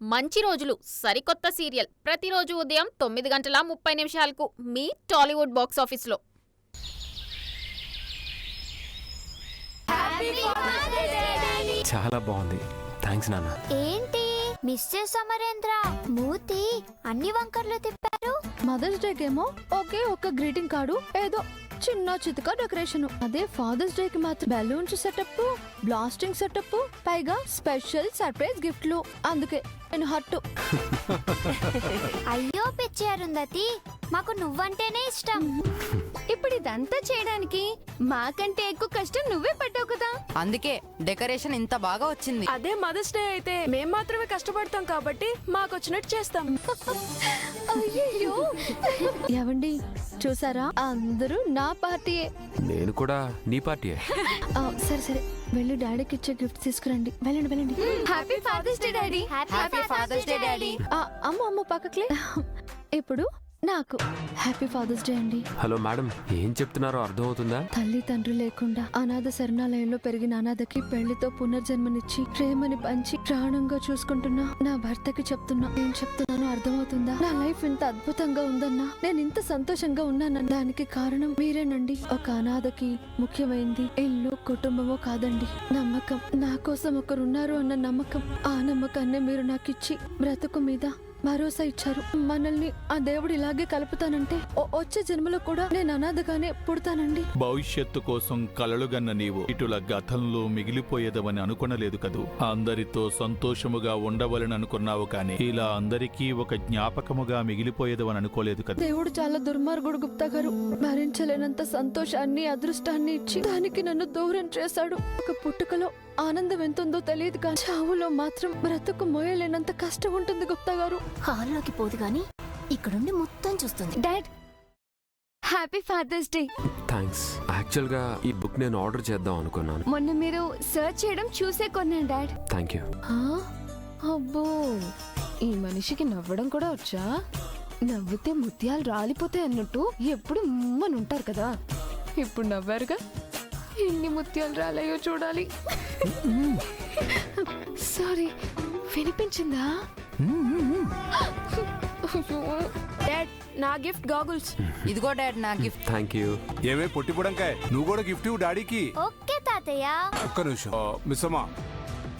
మంచి రోజులు సరికొత్త సీరియల్. ప్రతిరోజు ఉదయం తొమ్మిది గంటల ముప్పై నిమిషాలకు మీ టాలీవుడ్ బాక్స్ ఆఫీస్లో. చాలా బాగుంది. థ్యాంక్స్ నాన్న. ఏంటి? మిస్టర్ సమరేంద్ర మూతి అన్ని వంకర్లు తిప్పారు? మదర్స్ డే కేమో ఒకే ఒక గ్రీటింగ్ కార్డు ఏదో చిన్న చితక డెకరేషన్. అదే ఫాదర్స్ డే కి మాత్రం బెలూన్స్ సెటప్ బ్లాస్టింగ్ సెటప్ పైగా స్పెషల్ సర్ప్రైజ్ గిఫ్ట్లు. అందుకే నేను హట్టు. అయ్యో పిచ్చి అరుంధతి. మాకు నువ్వంటేనే ఇష్టం. ఇప్పుడు ఇదంతా చేయడానికి మాకంటే ఎక్కువ కష్టం నువ్వే అందుకే డెకరేషన్ ఇంత బాగా వచ్చింది. అదే మదర్స్ డే అయితే మేం మాత్రమే కష్టపడతాం కాబట్టి మాకు వచ్చినట్టు చేస్తాం. అయ్యయ్యో. ఏవండి చూసారా? అందరూ నా పార్టీయే. నేను కూడా నీ పార్టీయే. ఆ, సరే సరే. వెళ్ళి డాడీకి ఇచ్చే గిఫ్ట్ తీసుకురండి. వెళ్ళండి వెళ్ళండి. Happy Father's Day daddy happy Father's Day daddy అమ్మ అమ్మ పక్కకి ఇప్పుడు నాకు హ్యాపీ ఫాదర్స్ డే అండి. హలో మేడం ఏం చెప్తున్నారో అర్థమవుతుందా? తల్లి తండ్రి లేకుండా అనాథ శరణాలయంలో పెరిగిన అనాథకి పెళ్ళితో పునర్జన్మనిచ్చి ప్రేమని పంచి ప్రాణంగా చూసుకుంటున్నా. నా భర్తకి చెప్తున్నా. ఏం చెప్తున్నానో అర్థమవుతుందా? నా లైఫ్ ఇంత అద్భుతంగా ఉందన్నా. నేను ఇంత సంతోషంగా ఉన్నానన్న దానికి కారణం మీరేనండి. ఒక అనాథకి ముఖ్యమైంది ఇల్లు కుటుంబమో కాదండి. నమ్మకం. నా కోసం ఒకరున్నారు అన్న నమ్మకం. ఆ నమ్మకాన్నే మీరు నాకు ఇచ్చి బ్రతుకు మీద భరోసా ఇచ్చారు. మనల్ని ఆ దేవుడు ఇలాగే కలుపుతానంటే వచ్చే జన్మలో కూడా నేను అనాథగానే పుడతానండి. భవిష్యత్తు కోసం కలలుగన్న నీవు ఇటుల గతంలో మిగిలిపోయేదవని అనుకొనలేదు కదూ? అందరితో సంతోషముగా ఉండవలని అనుకున్నావు కాని ఇలా అందరికీ ఒక జ్ఞాపకముగా మిగిలిపోయేదవని అనుకోలేదు కదా? దేవుడు చాలా దుర్మార్గుడు గుప్తా గారు. భరించలేనంత సంతోషాన్ని అదృష్టాన్ని ఇచ్చి దానికి నన్ను దూరం చేశాడు. ఒక పుట్టుకలో ఆనందం ఎంతుందో తెలియదు కానీ చావులో మాత్రం బ్రతుకు మోయలేనంత కష్టం ఉంటుంది గుప్తా గారు. హాల్లోకి పోదు గాని ఇక్కడుండి మొత్తం చూస్తుంది. Dad happy Father's Day. Thanks యాక్చువల్గా ఈ బుక్ నేను ఆర్డర్ చేద్దాం అనుకున్నాను. మొన్న మీరు సర్చ్ చేయడం చూసే కొన్నాను డాడ్. Thank you. అబ్బో ఈ మనిషికి నవ్వడం కూడా వచ్చా? నవ్వితే ముత్యాలు రాలిపోతాయి అన్నట్టు ఎప్పుడు ఉమ్మని ఉంటారు కదా. ఇప్పుడు నవ్వారుగా? ఎన్ని ముత్యాలు రాలాయో చూడాలి. సారీ వినిపించిందా? డాడ్ నా గిఫ్ట్ గాగుల్స్. ఇదిగో డాడ్ నా గిఫ్ట్. Thank you. ఏమే పొట్టి పుడంకాయ్? నువ్వు కూడా గిఫ్ట్ ఇవ్వు డాడీకి. ఓకే తాతయ్య. ఒక్క నిమిషం. ఆ, మిస్ అమ్మా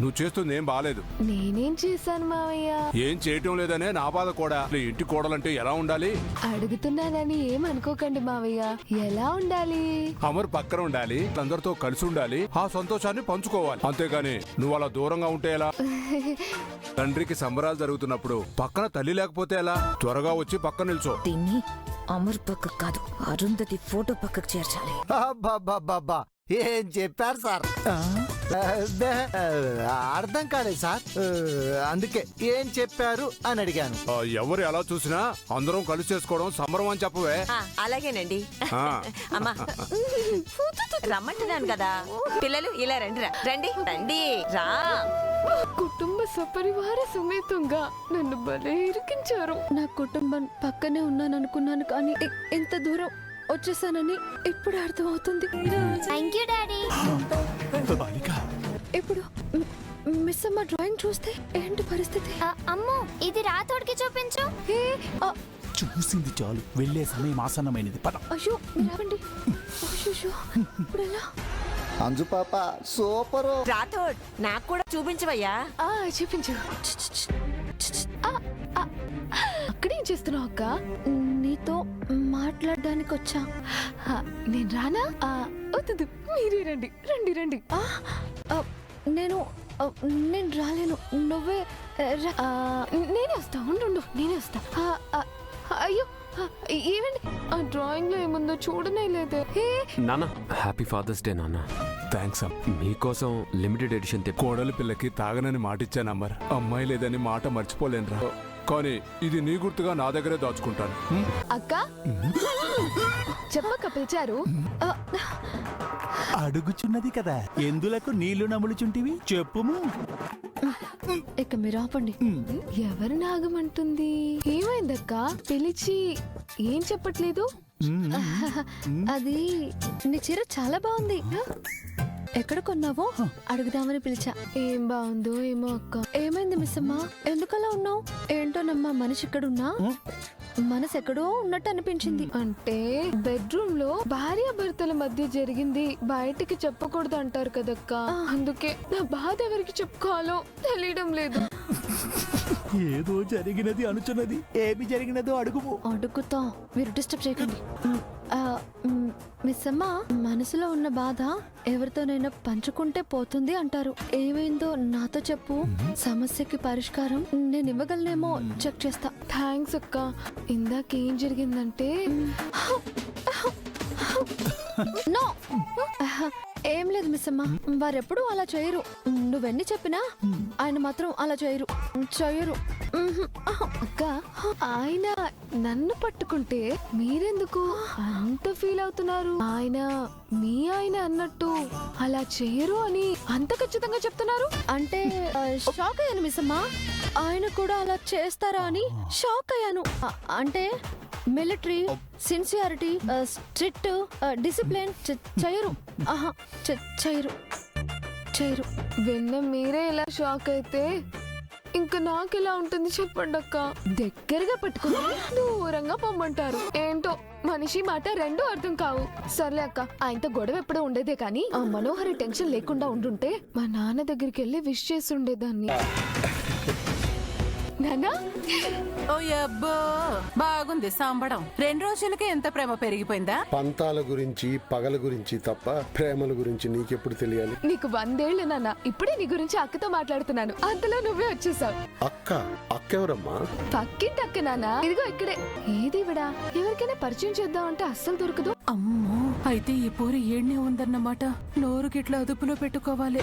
నువ్వు చేస్తుంది ఏం బాగాలేదు నేనేం చేశాను మావయ్య? ఏం చేయటం లేదనే నా బాధ కూడా. అసలు ఇంటి కోడలంటే ఎలా ఉండాలి? అడుగుతున్నానని ఏం అనుకోకండి మావయ్య. ఎలా ఉండాలి? అమర్ పక్కన ఉండాలి అందరితో కలిసి ఉండాలి ఆ సంతోషాన్ని పంచుకోవాలి. అంతేగాని నువ్వు అలా దూరంగా ఉంటే ఎలా? తండ్రికి సంబరాలు జరుగుతున్నప్పుడు పక్కన తల్లి లేకపోతే ఎలా? త్వరగా వచ్చి పక్కన నిల్చో. దీన్ని అమర్ పక్కకు కాదు అరుంధతి ఫోటో పక్కకు చేర్చాలి. అబ్బబ్బబ్బబ్బా. ఏం చెప్పారు సార్? అబ్బే, అర్థం కాలేదు సార్. అందుకే ఏం చెప్పారు అని అడిగాను. ఆ, ఎవరు ఎలా చూసినా అందరం కలిసి చేసుకోవడం సంబరం అని చెప్పవే. అలాగేనండి. ఆ. అమ్మా రమ్మంటున్నాను కదా. పిల్లలు ఇలా రండి రా. రండి. రండి రా. కుటుంబ సపరివార సమేతంగా నన్ను భలే ఇరికించారు. నా కుటుంబం పక్కనే ఉన్నాను అనుకున్నాను కానీ ఇంత దూరం? వచ్చేసానని ఇప్పుడు అర్థమవుతుంది. థ్యాంక్ యూ డాడీ ఇప్పుడు మిస్ అమ్మ డ్రాయింగ్ చూస్తే ఏంటి పరిస్థితి? అమ్ము ఇది రాతోడికి చూపించు. చూసింది చాలు. వెళ్ళే సమయం ఆసన్నమైనది. పద. అయ్యో ఆగండి. అయ్యో ఇప్పుడు ఎలా అంజు పాప సూపరు. రాథోడ్ నాకు కూడా చూపించవయ్యా. ఆ చూపించు. ఆ, ఆ, అక్కడేం చేస్తున్నావు అక్క? నీతో మాట్లాడడానికి వచ్చా ఆ, నేను రానా? ఆ, వద్దు మీరే రండి రండి రండి. ఆ, ఆ, నేను ఆ, నేను రాలేను. నువ్వే ఆ, రా. ఆ, నేనే వస్తా ఉండు ఉండు, నేనే వస్తా. ఆ, ఆ, అయ్యో. ఏమండి ఆ డ్రాయింగ్లో ఏముందో చూడనే లేదే. ఏ నాన్న. హ్యాపీ ఫాదర్స్ డే నాన్న. థ్యాంక్స్ అమ్మ మీకోసం లిమిటెడ్ ఎడిషన్ తెప్పి కోడలి పిల్లకి తాగనని మాటిచ్చాను అమ్మర్ అమ్మాయి లేదని మాట మర్చిపోలేనురా. కానీ ఇది నీ గుర్తుగా నా దగ్గరే దాచుకుంటాను? అక్క? చెప్పక్క పిలిచారు. అడుగుచున్నది కదా. ఎందులకు నీళ్ళు నములుచుంటివి? చెప్పుము. ఇక మీరు ఆపండి. ఎవరు నాగమంటుంది? ఏమైందక్క? పిలిచి ఏం చెప్పట్లేదు? అది నీ చీర చాలా బాగుంది. ఎక్కడ కొన్నావో అడుగుదామని పిలిచా. ఏం బాగుందో ఏమో అక్క. ఏమైంది మిస్ అమ్మా ఎందుకలా ఉన్నావు? ఏంటోనమ్మా మనిషి ఎక్కడున్నా? మనసు ఎక్కడో ఉన్నట్టు అనిపించింది. అంటే బెడ్రూమ్లో భార్య భర్తల మధ్య జరిగింది. బయటికి చెప్పకూడదు అంటారు కదక్క. అందుకే నా బాధ ఎవరికి చెప్పుకోవాలో తెలియడం లేదు. ఏదో జరిగినది అనుచున్నది. ఏమి జరిగినదో అడుగుము. అడుగుతాం. మీరు డిస్టర్బ్ చేయకండి. మ్, ఆ, మ్, మిస్ అమ్మ మనసులో ఉన్న బాధ ఎవరితోనైనా పంచుకుంటే పోతుంది అంటారు. ఏమైందో నాతో చెప్పు. సమస్యకి పరిష్కారం నేను ఇవ్వగలనేమో చెక్ చేస్తా. థ్యాంక్స్ అక్క. ఇందాకేం జరిగిందంటే నో. ఏం లేదు మిస్ అమ్మ. వారెప్పుడు అలా చేయరు. నువ్వెన్ని చెప్పినా ఆయన మాత్రం అలా చేయరు. చేయరు. అక్క. ఆయన నన్ను పట్టుకుంటే మీరెందుకు అంత ఫీల్ అవుతున్నారు? ఆయన మీ ఆయన అన్నట్టు అలా చేయరు అని అంత ఖచ్చితంగా చెప్తున్నారు? అంటే షాక్ అయ్యాను మిస్ అమ్మ. ఆయన కూడా అలా చేస్తారా అని షాక్ అయ్యాను. అంటే మిలిటరీ సిన్సియారిటీ స్ట్రిక్ట్ డిసిప్లిన్ చేయరు ఆహా చ- చేయరు చేయరు విన్న మీరే ఇలా షాక్ అయితే ఇంకా నాకు ఎలా ఉంటుంది చెప్పండి అక్క. దగ్గరగా పట్టుకుని దూరంగా పొమ్మంటారు. ఏంటో మనిషి మాట రెండు అర్థం కావు. సర్లే అక్క ఆయనతో గొడవ ఎప్పుడో ఉండేదే కానీ ఆ మనోహరి టెన్షన్ లేకుండా ఉండుంటే మా నాన్న దగ్గరికి వెళ్ళి విష్ చేసి ఉండేదాన్ని. నానా? ఓ అబ్బో బాగుంది సాంబడం. రెండు రోజులకే ఎంత ప్రేమ పెరిగిపోయిందా? పంతాల గురించి పగల గురించి తప్ప ప్రేమల గురించి నీకెప్పుడు తెలియాలి? నీకు వందేళ్ళు నాన్న ఇప్పుడే నీ గురించి అక్కతో మాట్లాడుతున్నాను. అంతలో నువ్వే వచ్చేసావు. అక్క అక్కెవరమ్మా? పక్కింటి అక్క నాన్న ఇదిగో ఇక్కడే. ఏది ఇవిడా? ఎవరికైనా పరిచయం చేద్దాం అంటే అస్సలు దొరకదు. అమ్మో అయితే ఈ పూరి ఏడ్నే ఉందన్నమాట. నోరు గిట్ల అదుపులో పెట్టుకోవాలి.